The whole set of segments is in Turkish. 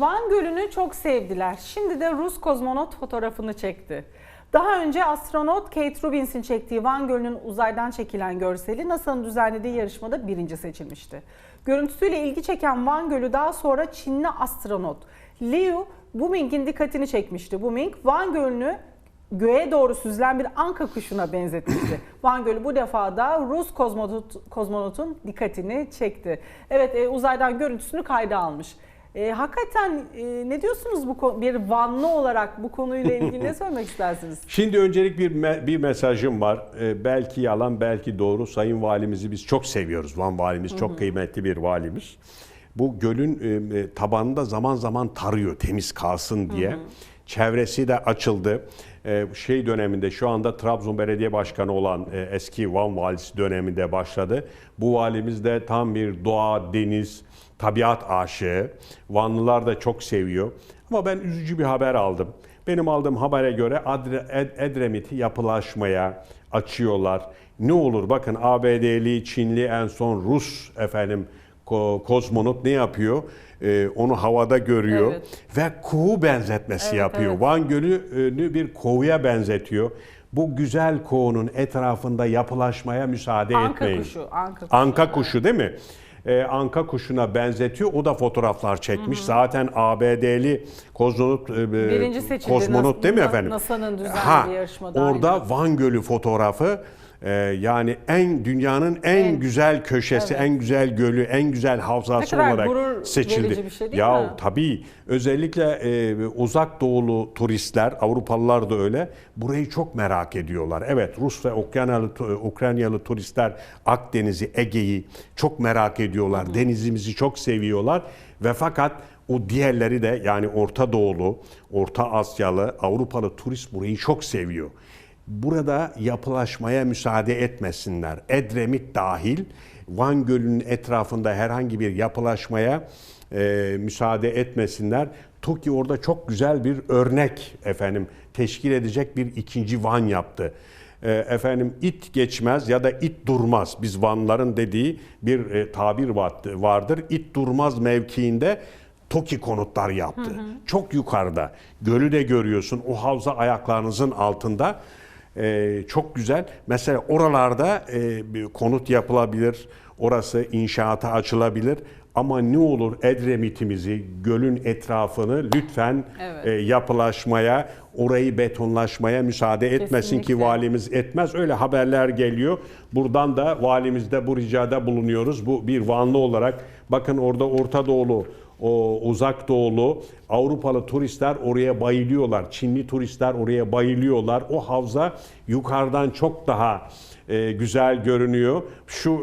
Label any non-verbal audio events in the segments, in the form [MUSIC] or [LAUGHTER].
Van Gölü'nü çok sevdiler. Şimdi de Rus kozmonot fotoğrafını çekti. Daha önce astronot Kate Rubbins'in çektiği Van Gölü'nün uzaydan çekilen görseli NASA'nın düzenlediği yarışmada birinci seçilmişti. Görüntüsüyle ilgi çeken Van Gölü daha sonra Çinli astronot Liu Buming'in dikkatini çekmişti. Buming, Van Gölü'nü göğe doğru süzülen bir anka kuşuna benzetmişti. [CLEARS THROAT] Van Gölü bu defa da Rus kozmonot, kozmonotun dikkatini çekti. Evet e, uzaydan görüntüsünü kayda almış. E, hakikaten e, ne diyorsunuz bu bir Vanlı olarak bu konuyla ilgili ne [LAUGHS] söylemek istersiniz? Şimdi öncelik bir me- bir mesajım var. Ee, belki yalan, belki doğru. Sayın Valimizi biz çok seviyoruz. Van Valimiz çok kıymetli bir valimiz. Bu gölün e, e, tabanında zaman zaman tarıyor temiz kalsın diye. Çevresi de açıldı. Ee, şey döneminde şu anda Trabzon Belediye Başkanı olan e, eski Van Valisi döneminde başladı. Bu valimiz de tam bir doğa, deniz, tabiat aşığı. Vanlılar da çok seviyor. Ama ben üzücü bir haber aldım. Benim aldığım habere göre Edremit'i yapılaşmaya açıyorlar. Ne olur bakın ABD'li, Çinli en son Rus efendim ko- kozmonot ne yapıyor? Ee, onu havada görüyor Evet. ve kuğu benzetmesi Evet, yapıyor. evet. Van Gölü'nü bir koğuya benzetiyor. Bu güzel koğunun etrafında yapılaşmaya müsaade Anka etmeyin. kuşu, anka kuşu. Anka kuşu değil mi? Ee, anka kuşuna benzetiyor. O da fotoğraflar çekmiş. Zaten ABD'li kozmonot, e, kozmonot değil mi efendim? NASA'nın düzenlediği Ha, yarışmada, Orada aynen. Van Gölü fotoğrafı e, yani en dünyanın en, En- güzel köşesi, Evet. en güzel gölü, en güzel havzası olarak seçildi. bir şey değil ya mi? tabii özellikle e, uzak doğulu turistler, Avrupalılar da öyle burayı çok merak ediyorlar. Evet Rus ve Ukraynalı, Ukraynalı turistler Akdeniz'i, Ege'yi çok merak ediyorlar. Denizimizi çok seviyorlar ve fakat o diğerleri de yani Orta Doğulu, Orta Asyalı, Avrupalı turist burayı çok seviyor. Burada yapılaşmaya müsaade etmesinler. Edremit dahil Van Gölü'nün etrafında herhangi bir yapılaşmaya e, müsaade etmesinler. TOKİ orada çok güzel bir örnek efendim teşkil edecek bir ikinci Van yaptı. E, efendim it geçmez ya da it durmaz. Biz Vanların dediği bir e, tabir va- vardır. İt durmaz mevkiinde TOKİ konutlar yaptı. Çok yukarıda. Gölü de görüyorsun. O havza ayaklarınızın altında. Ee, çok güzel. Mesela oralarda e, bir konut yapılabilir. Orası inşaata açılabilir. Ama ne olur Edremit'imizi, gölün etrafını lütfen Evet. e, yapılaşmaya, orayı betonlaşmaya müsaade etmesin ki Kesinlikle. valimiz etmez. Öyle haberler geliyor. Buradan da valimizde bu ricada bulunuyoruz. Bu bir Vanlı olarak bakın orada Orta Doğulu, o uzak doğulu Avrupalı turistler oraya bayılıyorlar. Çinli turistler oraya bayılıyorlar. O havza yukarıdan çok daha e, güzel görünüyor. Şu e,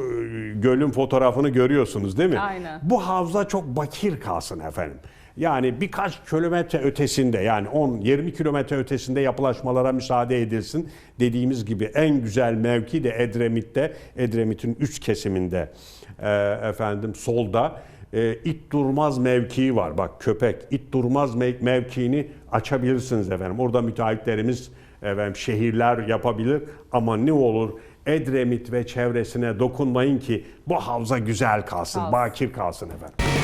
gölün fotoğrafını görüyorsunuz değil mi? Aynen. Bu havza çok bakir kalsın efendim. Yani birkaç kilometre ötesinde yani 10-20 kilometre ötesinde yapılaşmalara müsaade edilsin. Dediğimiz gibi en güzel mevki de Edremit'te, Edremit'in üst kesiminde e, efendim solda e, it durmaz mevkii var. Bak köpek it durmaz mev- mevkiini açabilirsiniz efendim. Orada müteahhitlerimiz efendim şehirler yapabilir ama ne olur Edremit ve çevresine dokunmayın ki bu havza güzel kalsın, Kalsın. bakir kalsın efendim.